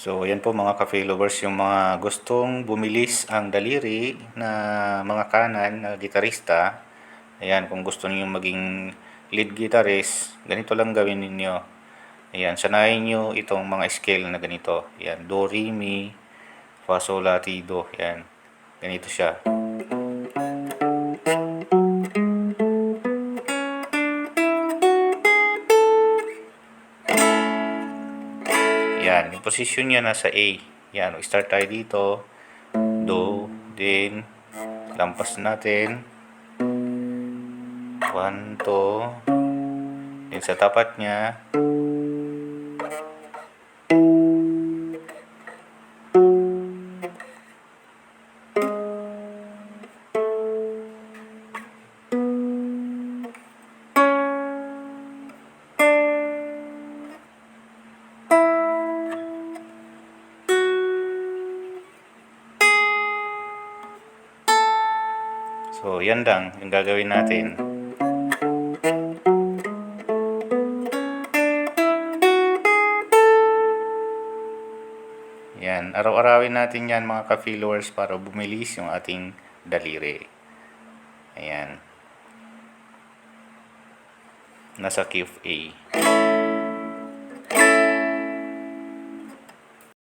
So, yan po mga cafe lovers, yung mga gustong bumilis ang daliri na mga kanan na gitarista. Ayan, kung gusto niyo maging lead guitarist, ganito lang gawin ninyo. Ayan, sanayin nyo itong mga scale na ganito. Ayan, Do, Re, Mi, Fa, Sol, La, Ti, Do. Ayan, ganito siya. Yan, yung position niya nasa A. Yan, start tayo dito. Do, then, lampas natin. 1, 2. Then sa tapat niya. So, yan lang yung gagawin natin. Yan, araw-arawin natin yan mga ka-followers para bumilis yung ating daliri. Ayan. Nasa of A.